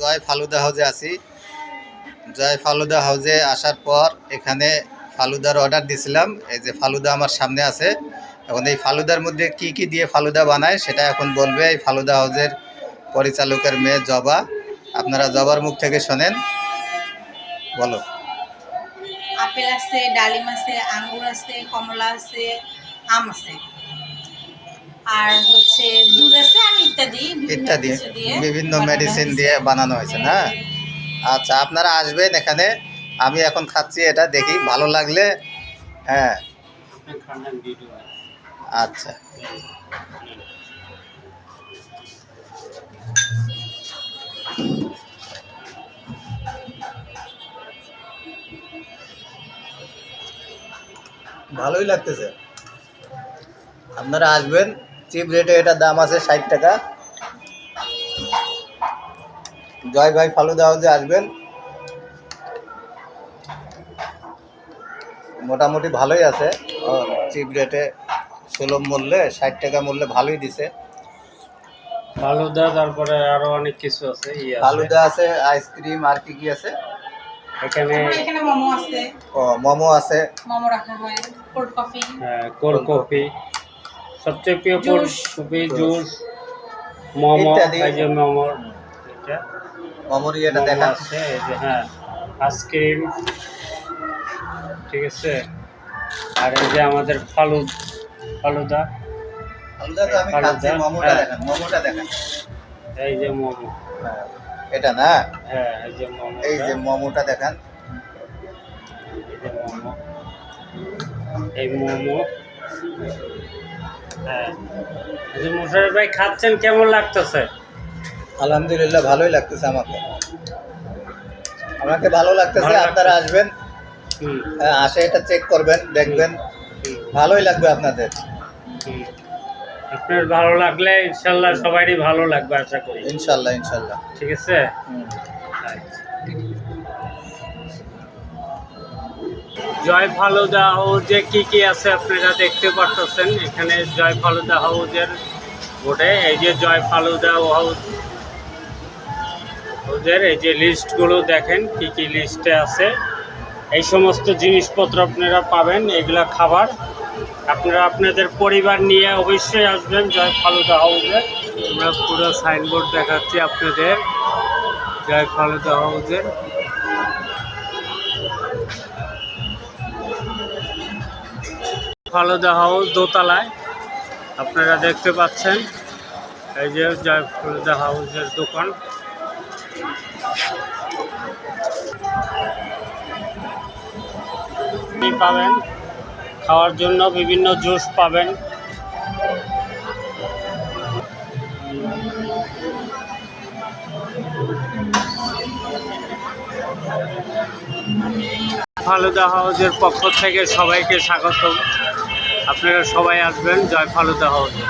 জয় ফালুদা হাউজে আছি। জয় ফালুদা হাউজে আসার পর এখানে ফালুদার অর্ডার দিয়েছিলাম এই যে ফালুদা আমার সামনে আছে। এখন এই ফালুদার মধ্যে কি কি দিয়ে ফালুদা বানায় সেটা এখন বলবে এই ফালুদা হাউজের পরিচালকের মেয়ে জবা। আপনারা জবার মুখ থেকে শোনেন। বলো। আপেল আছে, ডালিম আছে, আঙ্গুর আছে, কমলা আছে, আম আছে। আর হচ্ছে দুধ আছে আর ইত্যাদি বিভিন্ন মেডিসিন দিয়ে বানানো হয়েছে। না? আচ্ছা আপনারা আসবেন এখানে আমি এখন খাচ্ছি এটা দেখি ভালো লাগলে হ্যাঁ। আচ্ছা। ভালোই লাগতেছে। আপনারা আসবেন চিপ রেটে এটার দাম আছে ষাট টাকা। জয় ভাই ফালুদা হাউসে আসবেন। মোটামুটি ভালোই আছে। চিপ রেটে সুলভ মূল্যে ষাট টাকা মূল্যে ভালোই দিছে। ফালুদা তারপরে আরও অনেক কিছু আছে ই আছে। ফালুদা আছে আইসক্রিম আর কি কি আছে? এখানে এখানে মোমো আছে। ও মোমো আছে। মোমো রাখা হয় কোল্ড কফি কোল্ড কফি সবচেয়ে প্রিয় কোল্ড কফি জুস মোমো ইত্যাদি। এই যে মোমো। এটা। মোমোর ইয়েটা দেখা আছে এই যে। হ্যাঁ আইসক্রিম। ঠিক আছে? আর এই যে আমাদের ফালু ফালুদা। ফালুদা তো আমি খাচ্ছি মোমোটা হ্যাঁ। দেখেন মোমোটা দেখেন। এই যে মোমো। হ্যাঁ, এটা না? হ্যাঁ এই যে মোমো এই যে মোমোটা দেখান। এই যে মোমো। এই মোমো। হ্যাঁ। মুশারফ ভাই খাচ্ছেন কেমন লাগতেছে? আলহামদুলিল্লাহ ভালোই লাগতেছে আমাকে। আমাকে ভালো লাগতেছে আপনারা আসবেন হ্যাঁ, আসে এটা চেক করবেন দেখবেন। ভালোই লাগবে আপনাদের। আপনার ভালো লাগলে ইনশাল্লাহ সবারই ভালো লাগবে আশা করি। ইনশাল্লাহ ইনশাল্লাহ। ঠিক আছে। জয় ফালুদা হাউজে কি কি আছে আপনারা দেখতে পারতেছেন। এখানে জয় ফালুদা হাউজের বোর্ডে এই যে জয় ফালুদা হাউস হাউজের এই যে লিস্টগুলো দেখেন, কি কি লিস্টে আছে? এই সমস্ত জিনিসপত্র আপনারা পাবেন, এগুলা খাবার। আপনারা আপনাদের পরিবার নিয়ে অবশ্যই আসবেন, জয় ফালুদা হাউজে। আমরা পুরো সাইনবোর্ড দেখাচ্ছি আপনাদের, জয় ফালুদা হাউজের ফালুদা হাউস দোতলায়, আপনারা দেখতে পাচ্ছেন, এই যে জয় ফালুদা হাউসের দোকান। আপনি পাবেন। খাওয়ার জন্য বিভিন্ন জুস পাবেন। ফালুদা হাউজের পক্ষ থেকে সবাইকে স্বাগত আপনারা সবাই আসবেন জয় ফালুদা হাউসে